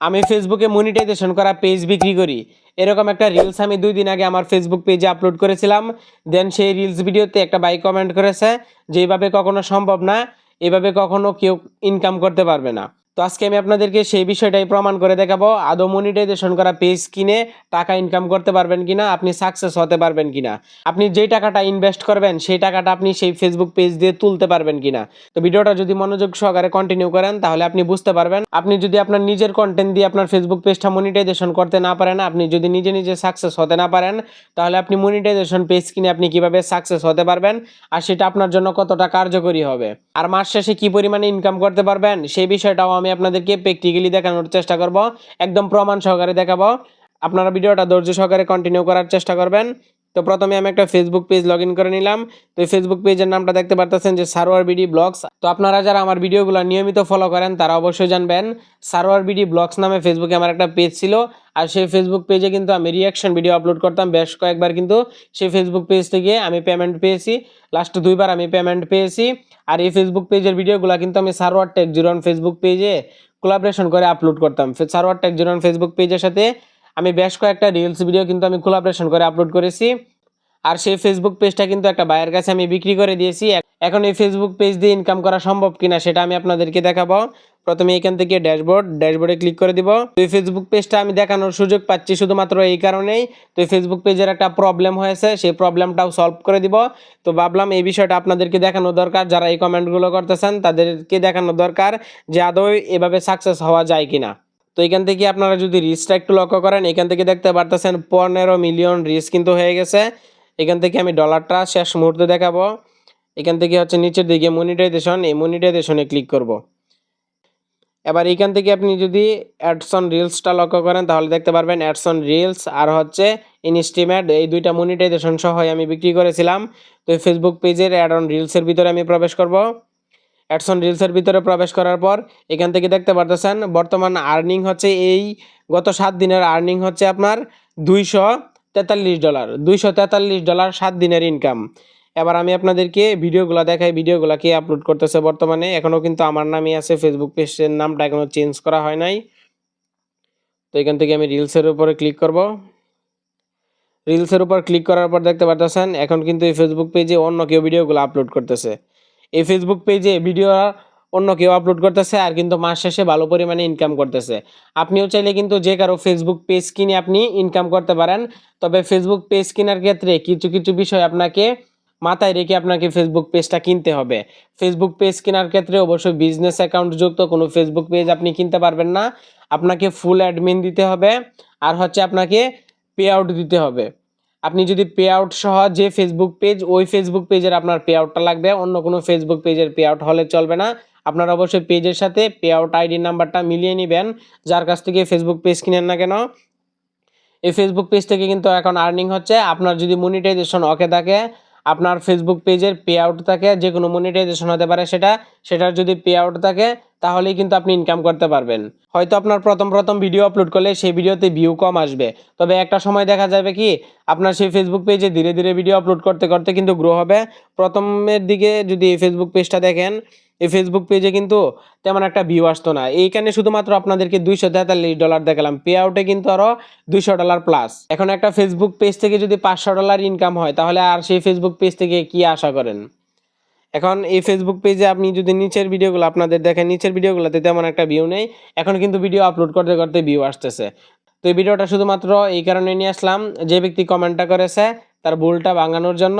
আমি ফেসবুকে মনিটাইজেশন করা পেজ বিক্রি করি। এরকম একটা রিলস আমি দুই দিন আগে আমার ফেসবুক পেজে আপলোড করেছিলাম। দেন সেই রিলস ভিডিওতে একটা বাই কমেন্ট করেছে যে এইভাবে কখনো সম্ভব না। এভাবে কখনো কেউ ইনকাম করতে পারবে না। তো আজকে আমি আপনাদেরকে সেই বিষয়টাই প্রমাণ করে দেখাবো। আদৌ মনিটাইজেশন করা পেজ কিনে টাকা ইনকাম করতে পারবেন কিনা, আপনি সাকসেস হতে পারবেন কিনা, আপনি যেই টাকাটা ইনভেস্ট করবেন, সেই টাকাটা আপনি সেই ফেসবুক পেজ দিয়ে তুলতে পারবেন কিনা। তো ভিডিওটা যদি মনোযোগ সহকারে কন্টিনিউ করেন, তাহলে আপনি বুঝতে পারবেন, আপনি যদি আপনার নিজের কন্টেন্ট দিয়ে আপনার ফেসবুক পেজটা মনিটাইজেশন করতে না পারেন, আপনি যদি নিজে নিজে সাকসেস হতে না পারেন, তাহলে আপনি মনিটাইজেশন পেজ কিনে আপনি কীভাবে সাকসেস হতে পারবেন, আর সেটা আপনার জন্য কতটা কার্যকরী হবে। আর মাস শেষে কি পরিমাণে ইনকাম করতে পারবেন, সেই বিষয়টাও আমি আপনাদেরকে প্র্যাকটিক্যালি দেখানোর চেষ্টা করব। একদম প্রমাণ সহকারে দেখাবো। আপনারা ভিডিওটা ধৈর্য সহকারে কন্টিনিউ করার চেষ্টা করবেন। তো প্রথমে আমি একটা ফেসবুক পেজ লগ করে নিলাম। তো এই ফেসবুক পেজের নামটা দেখতে পারতেছেন যে সারোয়ার বিডি ব্লগস। তো আপনারা যারা আমার ভিডিওগুলো নিয়মিত ফলো করেন, তারা অবশ্যই জানবেন সারোয়ার বিডি ব্লগস নামে ফেসবুকে আমার একটা পেজ ছিল। আর সেই ফেসবুক পেজে কিন্তু আমি রিয়াকশন ভিডিও আপলোড করতাম। বেশ কয়েকবার কিন্তু সেই ফেসবুক পেজ থেকে আমি পেমেন্ট পেয়েছি। লাস্ট দুইবার আমি পেমেন্ট পেয়েছি। আর এই ফেসবুক পেজের ভিডিওগুলো কিন্তু আমি সারোয়ার টেক জিরো ফেসবুক পেজে কোলাবরেশন করে আপলোড করতাম। সারোয়ার টেক জিরো ফেসবুক পেজের সাথে আমি বেশ কয়েকটা রিলস ভিডিও কিন্তু আমি কোলাবরেশন করে আপলোড করেছি। আর সেই ফেসবুক পেজটা কিন্তু একটা বায়ের কাছে আমি বিক্রি করে দিয়েছি। এখন এই ফেসবুক পেজ দিয়ে ইনকাম করা সম্ভব কিনা সেটা আমি আপনাদেরকে দেখাবো। প্রথমে এখান থেকে ড্যাশবোর্ড ড্যাশবোর্ডে ক্লিক করে দিব। তো এই ফেসবুক পেজটা আমি দেখানোর সুযোগ পাচ্ছি শুধুমাত্র এই কারণেই। তো এই ফেসবুক পেজের একটা প্রবলেম হয়েছে, সেই প্রবলেমটাও সলভ করে দিব। তো ভাবলাম এই বিষয়টা আপনাদেরকে দেখানো দরকার। যারা এই কমেন্টগুলো করতেছেন, তাদেরকে দেখানো দরকার যে আদৌ এভাবে সাকসেস হওয়া যায় কিনা। তো এখান থেকে আপনারা যদি রিচটা একটু লক্ষ্য করেন, এখান থেকে দেখতে পারতেছেন পনেরো মিলিয়ন রিচ কিন্তু হয়ে গেছে। এখান থেকে আমি ডলারটা শেষ মুহূর্তে দেখাবো। এখান থেকে হচ্ছে নিচের দিকে মনিটাইজেশন এই মনিটাইজেশনে ক্লিক করব। এবার এখান থেকে আপনি যদি অ্যাডসন রিলসটা লক্ষ্য করেন, তাহলে দেখতে পারবেন অ্যাডসন রিলস আর হচ্ছে ইনস্টিমেট এই দুইটা মনিটাইজেশন সহ আমি বিক্রি করেছিলাম। তো ফেসবুক পেজের অ্যাড অন রিলসের ভিতরে আমি প্রবেশ করব। অ্যাডসন রিলসের ভিতরে প্রবেশ করার পর এখান থেকে দেখতে পারতেছেন বর্তমান আর্নিং হচ্ছে এই গত সাত দিনের আর্নিং হচ্ছে আপনার দুইশো তেতাল্লিশ ডলার দুইশো তেতাল্লিশ ডলার সাত দিনের ইনকাম এবার আমি আপনাদেরকে ভিডিওগুলো দেখাই, ভিডিওগুলো কে আপলোড করতেছে বর্তমানে এখনও কিন্তু আমার নামই আছে ফেসবুক পেজের নামটা এখনও চেঞ্জ করা হয় নাই। তো এখান থেকে আমি রিলসের উপরে ক্লিক করব। রিলসের উপর ক্লিক করার পর দেখতে পারতেছেন, এখন কিন্তু এই ফেসবুক পেজে অন্য কেউ ভিডিওগুলো আপলোড করতেছে। এই ফেসবুক পেজে ভিডিও অন্য কেউ আপলোড করতেছে আর কিন্তু মাস শেষে ভালো পরিমাণে ইনকাম করতেছে। আপনিও চাইলে কিন্তু যে কারও ফেসবুক পেজ কিনে আপনি ইনকাম করতে পারেন। তবে ফেসবুক পেজ কেনার ক্ষেত্রে কিছু কিছু বিষয় আপনাকে মাথায় রেখে আপনাকে ফেসবুক পেজটা কিনতে হবে। ফেসবুক পেজ কেনার ক্ষেত্রে অবশ্যই বিজনেস অ্যাকাউন্ট যুক্ত কোনো ফেসবুক পেজ আপনি কিনতে পারবেন না। আপনাকে ফুল অ্যাডমিন দিতে হবে। আর হচ্ছে আপনাকে পে আউট দিতে হবে। আপনি যদি পে আউট সহ যে ফেসবুক পেজ ওই ফেসবুক পেজের আপনার পে আউটটা লাগবে, অন্য কোনো ফেসবুক পেজের পে আউট হলে চলবে না। আপনার অবশ্যই পেজের সাথে পে আউট আইডি নাম্বারটা মিলিয়ে নেবেন, যার কাছ থেকে ফেসবুক পেজ কিনেন না কেন। এই ফেসবুক পেজ থেকে কিন্তু এখন আর্নিং হচ্ছে। আপনার যদি মনিটাইজেশন ওকে থাকে আপনার ফেসবুক পেজের পে আউট থাকে যে কোনো মনিটাইজেশন হতে পারে সেটা, সেটার যদি পে আউট থাকে, তাহলেই কিন্তু আপনি ইনকাম করতে পারবেন। হয়তো আপনার প্রথম প্রথম ভিডিও আপলোড করলে সেই ভিডিওতে ভিউ কম আসবে। তবে একটা সময় দেখা যাবে কি, আপনার সেই ফেসবুক পেজে ধীরে ধীরে ভিডিও আপলোড করতে করতে কিন্তু গ্রো হবে। প্রথমের দিকে যদি ফেসবুক পেজটা দেখেন এই ফেসবুক পেজে কিন্তু তেমন একটা ভিউ আসতো না। এইখানে শুধুমাত্র আপনাদেরকে দুইশো তেতাল্লিশ ডলার দেখালাম। পে আউটে কিন্তু আরও দুইশো ডলার প্লাস এখন একটা ফেসবুক পেজ থেকে যদি পাঁচশো ডলার ইনকাম হয়, তাহলে আর সেই ফেসবুক পেজ থেকে কি আশা করেন? এখন এই ফেসবুক পেজে আপনি যদি নিচের ভিডিওগুলো আপনাদের দেখেন, নিচের ভিডিওগুলোতে তেমন একটা ভিউ নেই। এখন কিন্তু ভিডিও আপলোড করতে করতে ভিউ আসতেছে। তো এই ভিডিওটা শুধুমাত্র এই কারণে নিয়ে আসলাম। যে ব্যক্তি কমেন্টটা করেছে, তার ভুলটা ভাঙানোর জন্য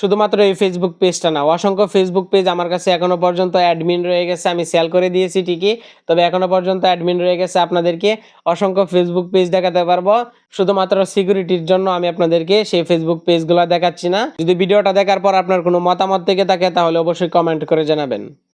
শুধুমাত্র এই ফেসবুক পেজটা না, অসংখ্য ফেসবুক পেজ আমার কাছে এখনও পর্যন্ত অ্যাডমিন রয়ে গেছে, আমি সেল করে দিয়েছি ঠিকই, তবে এখনও পর্যন্ত অ্যাডমিন রয়ে গেছে আপনাদেরকে অসংখ্য ফেসবুক পেজ দেখাতে পারব। শুধুমাত্র সিকিউরিটির জন্য আমি আপনাদেরকে সেই ফেসবুক পেজগুলো দেখাচ্ছি না। যদি ভিডিওটা দেখার পর আপনার কোনো মতামত থেকে থাকে, তাহলে অবশ্যই কমেন্ট করে জানাবেন।